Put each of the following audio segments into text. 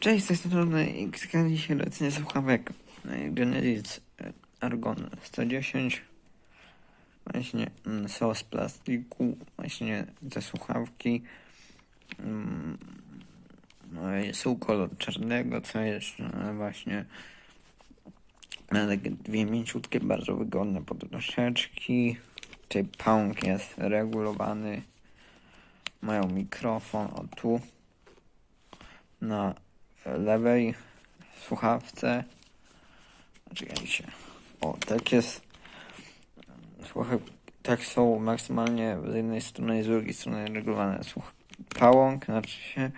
Cześć, z tej strony XK, dzisiaj recenzja słuchawek e, Genesis e, Argon 110 właśnie mm, są z plastiku, właśnie te słuchawki. Mm, no są kolor czarnego, co jeszcze e, właśnie. Ma takie dwie mięciutkie, bardzo wygodne podnoszeczki. Tutaj pąk jest regulowany. Mają mikrofon o tu. Na lewej słuchawce. Czekajcie. O, tak jest. Słuchaj, tak są maksymalnie z jednej strony i z drugiej strony regulowane. Słuch pałąk, znaczy się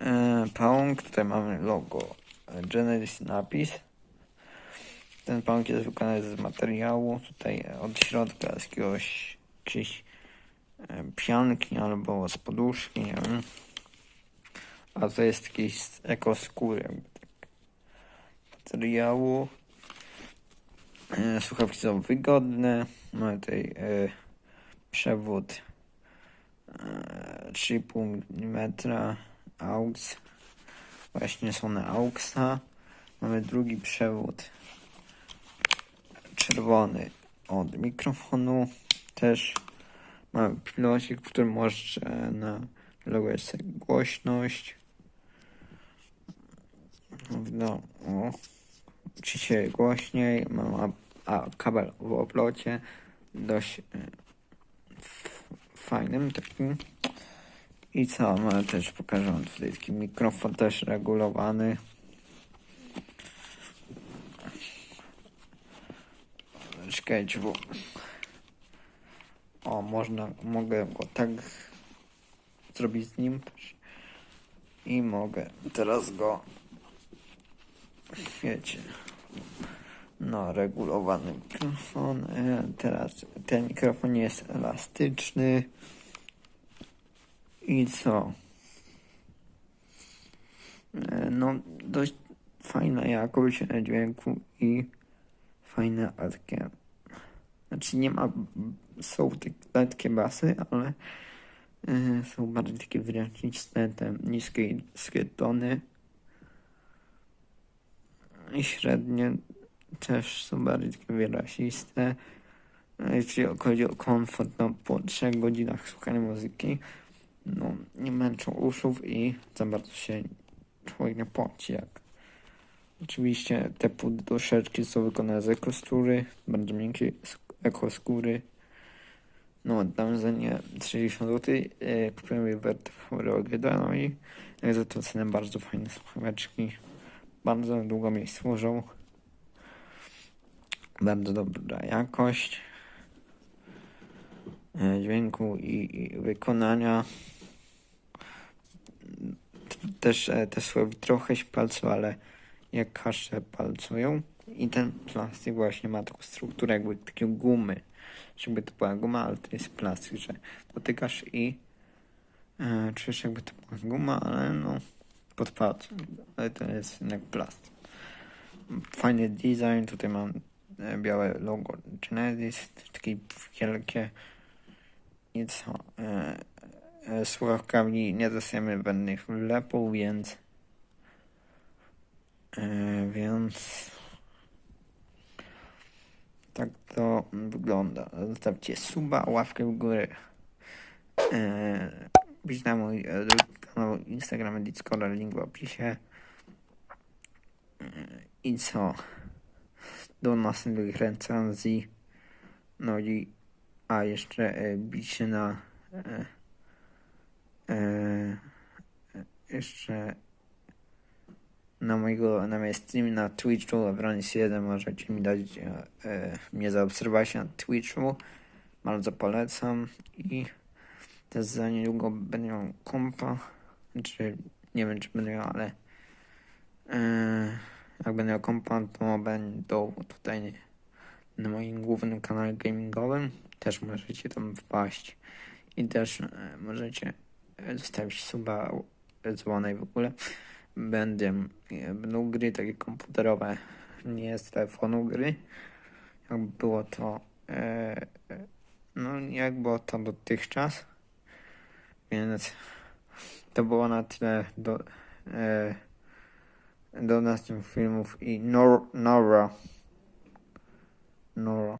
e, pałąk, tutaj mamy logo Genesis napis. Ten pałąk jest wykonany z materiału, tutaj od środka z jakiegoś, jakiejś e, pianki albo z poduszki, nie wiem. A to jest jakiś z ekoskóry, jakby tak. Materiału. E, Słuchawki są wygodne. Mamy tutaj e, przewód e, 3,5 mm AUX. Właśnie są na AUXa. Mamy drugi przewód czerwony od mikrofonu. Też mamy pilosik, w którym może na logo jest głośność. No, o. Oczywiście głośniej. Mam a, a kabel w oblocie. Dość e, f- fajnym takim. I co, mamy też pokażę tutaj taki mikrofon też regulowany. Czekajcie, bo... O, można, mogę go tak zrobić z nim. I mogę teraz go, wiecie, no, regulowany mikrofon. E, Teraz ten mikrofon jest elastyczny. I co? E, No, dość fajna jakość dźwięku i fajne takie. Znaczy nie ma, są takie letkie basy, ale e, są bardziej takie wyraźniste, te niskie i średnie też są bardziej takie wyraziste. E, Jeśli chodzi o komfort, no po 3 godzinach słuchania muzyki, no nie męczą uszów i za bardzo się człowiek nie jak Oczywiście te poduszeczki są wykonane z ekoskóry, bardzo miękkiej sk- ekoskóry. No, dam za nie 30 zł. E, kupiłem je w RTV no i jak za to cenę bardzo fajne słuchaweczki. Bardzo długo mi służą. Bardzo dobra jakość e, dźwięku i, i wykonania. Też e, te słowy trochę się palcą, ale jak kasze palcują i ten plastik właśnie ma taką strukturę jakby takiej gumy. Jakby to była guma, ale to jest plastik, że dotykasz i e, czujesz jakby to była guma, ale no pod palcem. Ale to jest jednak plastik. Fajny design, tutaj mam e, białe logo Genesis, takie wielkie i co? E, e, słuchawkami nie dostajemy żadnych wlepów, więc E, więc tak to wygląda. Zostawcie suba, ławkę w górę. E, Być na mój e, drugi kanał Instagrama Discorda, link w opisie. E, I co? Do następnych recenzji. No i a jeszcze e, bicie na e, e, jeszcze na mojego na moje streamy na Twitchu Avronis 1 możecie mi dać e, e, mnie zaobserwować na Twitchu bardzo polecam i też za niedługo będę miał kompa czy nie wiem czy będę miał ale e, jak będę miał kompa to będą tutaj na moim głównym kanale gamingowym też możecie tam wpaść i też e, możecie zostawić suba dzwonej w ogóle będę, będą gry takie komputerowe, nie z telefonu gry. Jak było to, e, no jak było to dotychczas. Więc to było na tyle do, e, do następnych filmów i Nor Nora. Nora.